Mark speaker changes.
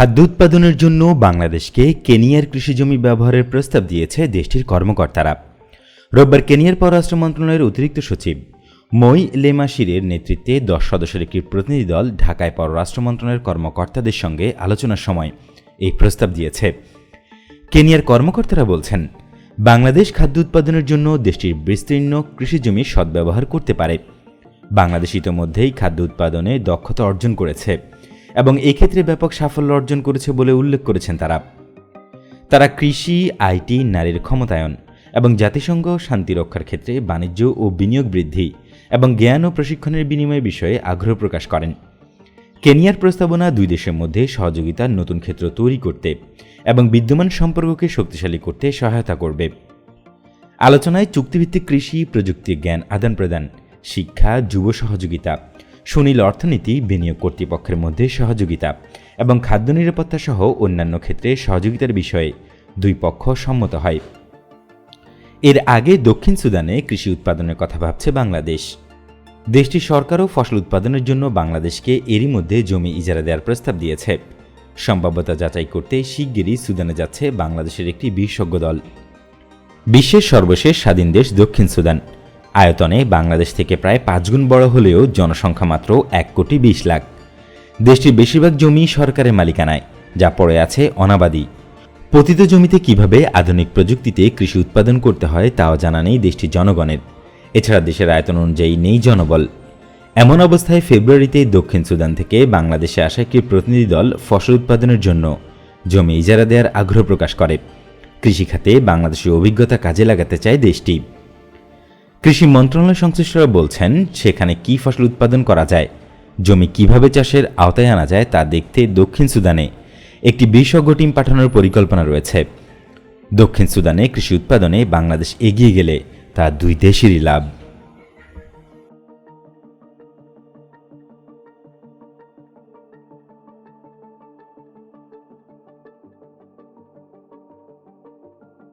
Speaker 1: খাদ্য উৎপাদনের জন্য বাংলাদেশকে কেনিয়ার কৃষিজমি ব্যবহারের প্রস্তাব দিয়েছে দেশটির কর্মকর্তারা। রোববার কেনিয়ার পররাষ্ট্র মন্ত্রণালয়ের অতিরিক্ত সচিব মই লেমাশিরের নেতৃত্বে দশ সদস্যের একটি প্রতিনিধি দল ঢাকায় পররাষ্ট্র মন্ত্রণালয়ের কর্মকর্তাদের সঙ্গে আলোচনার সময় এই প্রস্তাব দিয়েছে। কেনিয়ার কর্মকর্তারা বলছেন, বাংলাদেশ খাদ্য উৎপাদনের জন্য দেশটির বিস্তীর্ণ কৃষিজমি সদ্ব্যবহার করতে পারে। বাংলাদেশ ইতোমধ্যেই খাদ্য উৎপাদনে দক্ষতা অর্জন করেছে। এবং এক্ষেত্রে ব্যাপক সাফল্য অর্জন করেছে বলে উল্লেখ করেছেন তারা। তারা কৃষি আইটি নারীর ক্ষমতায়ন এবং জাতিসংঘ, শান্তি রক্ষার ক্ষেত্রে বাণিজ্য ও বিনিয়োগ বৃদ্ধি এবং জ্ঞান ও প্রশিক্ষণের বিনিময় বিষয়ে আগ্রহ প্রকাশ করেন। কেনিয়ার প্রস্তাবনা দুই দেশের মধ্যে সহযোগিতার নতুন ক্ষেত্র তৈরি করতে এবং বিদ্যমান সম্পর্ককে শক্তিশালী করতে সহায়তা করবে। আলোচনায় চুক্তিভিত্তিক কৃষি, প্রযুক্তি জ্ঞান আদান প্রদান শিক্ষা, যুব সহযোগিতা সুনীল অর্থনীতি, বিনিয়োগ কর্তৃপক্ষের মধ্যে সহযোগিতা এবং খাদ্য নিরাপত্তা সহ অন্যান্য ক্ষেত্রে সহযোগিতার বিষয়ে দুই পক্ষ সম্মত হয়। এর আগে দক্ষিণ সুদানে কৃষি উৎপাদনের কথা ভাবছে বাংলাদেশ। দেশটির সরকারও ফসল উৎপাদনের জন্য বাংলাদেশকে এরই মধ্যে জমি ইজারা দেওয়ার প্রস্তাব দিয়েছে। সম্ভাব্যতা যাচাই করতে শিগগিরই সুদানে যাচ্ছে বাংলাদেশের একটি বিশেষজ্ঞ দল। বিশ্বের সর্বশেষ স্বাধীন দেশ দক্ষিণ সুদান। আয়তনে বাংলাদেশ থেকে প্রায় পাঁচগুণ বড় হলেও জনসংখ্যা মাত্র এক কোটি বিশ লাখ। দেশটির বেশিরভাগ জমি সরকারের মালিকানায়, যা পড়ে আছে অনাবাদী। পতিত জমিতে কীভাবে আধুনিক প্রযুক্তিতে কৃষি উৎপাদন করতে হয় তাও জানা নেই দেশটির জনগণের। এছাড়া দেশের আয়তন অনুযায়ী নেই জনবল। এমন অবস্থায় ফেব্রুয়ারিতে দক্ষিণ সুদান থেকে বাংলাদেশে আসা একটি প্রতিনিধি দল ফসল উৎপাদনের জন্য জমি ইজারা দেওয়ার আগ্রহ প্রকাশ করে। কৃষিখাতে বাংলাদেশের অভিজ্ঞতা কাজে লাগাতে চায় দেশটি। কৃষি মন্ত্রণালয় সংশ্লিষ্টরা বলছেন, সেখানে কি ফসল উৎপাদন করা যায়, জমি কীভাবে চাষের আওতায় আনা যায় তা দেখতে দক্ষিণ সুদানে একটি বিশেষজ্ঞ টিম পাঠানোর পরিকল্পনা রয়েছে। দক্ষিণ সুদানে কৃষি উৎপাদনে বাংলাদেশ এগিয়ে গেলে তা দুই দেশেরই লাভ।